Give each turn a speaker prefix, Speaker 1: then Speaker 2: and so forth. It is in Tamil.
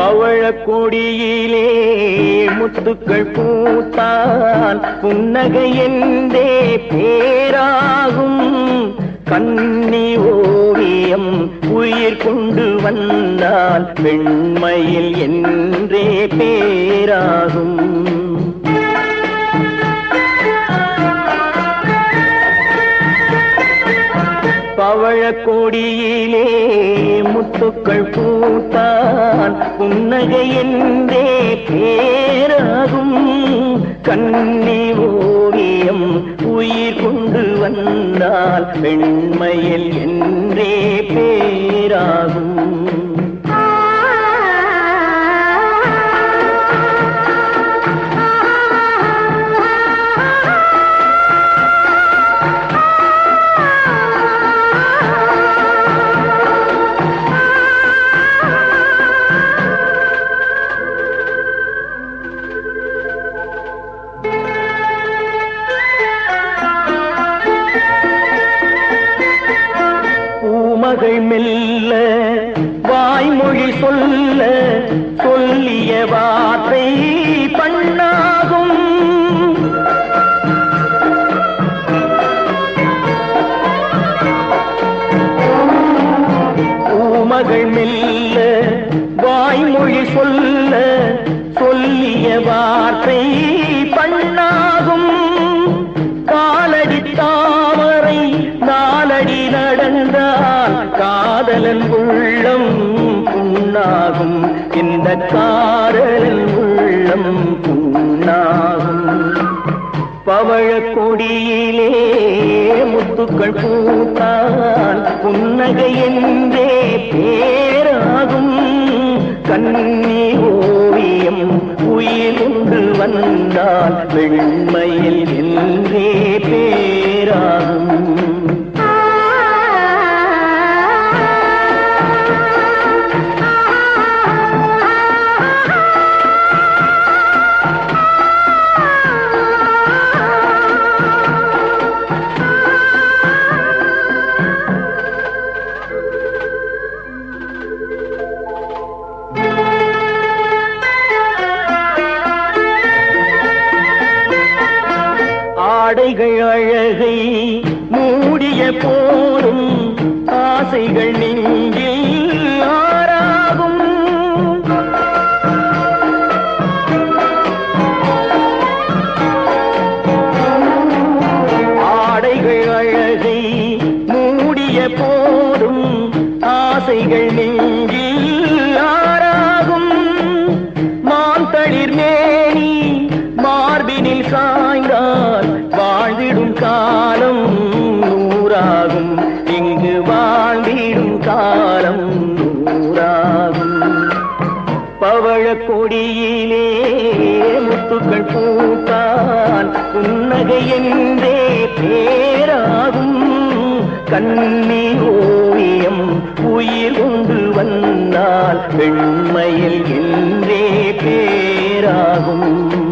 Speaker 1: பவழக்கொடியிலே முத்துக்கள் பூத்தான். புன்னகை என்றே பேராகும். கண்ணி ஓவியம் உயிர் கொண்டு வந்தால் பெண்மையில் என்றே பேராகும். கொடியிலே முத்துக்கள் பூத்தான். புன்னகை என்றே பேராகும். கண்ணி ஓவியம் உயிர் கொண்டு வந்தால் பெண்மையில் என்றே பேராகும். பூமகள் மெல்ல வாய்மொழி சொல்ல சொல்லிய வார்த்தை பண்ணாகும். பூமகள் மெல்ல வாய்மொழி சொல்ல சொல்லிய வார்த்தை பண்ணாகும். காதலன் உள்ளம் புண்ணாகும் இந்த காதலன் உள்ளம் புண்ணாகும் பவழ கொடியிலே முத்துக்கள் பூத்தால் புன்னகை என்றே பேராகும். கண்ணி ஓவியம் உயிர் வந்தால் வெண்மையில் என்றே பேராகும். ஆடைகள் அழகை மூடிய போலும் ஆசைகள் நெஞ்சில் ஆறாகும். ஆடைகள் அழகை மூடிய போதும் ஆசைகள் நெஞ்சில் ஆறாகும். மாந்தளிர் மேனி மார்பினில் சாய்ந்தால் காலம் நூறாகும். இங்கு வாழ்ந்திடும் காலம் நூறாகும். பவழ கொடியிலே முத்துக்கள் பூத்தான். புன்னகை என்றே பேராகும். கண்ணி ஓவியம் உயிர் கொண்டு வந்தால் பெண்மையில் என்றே பேராகும்.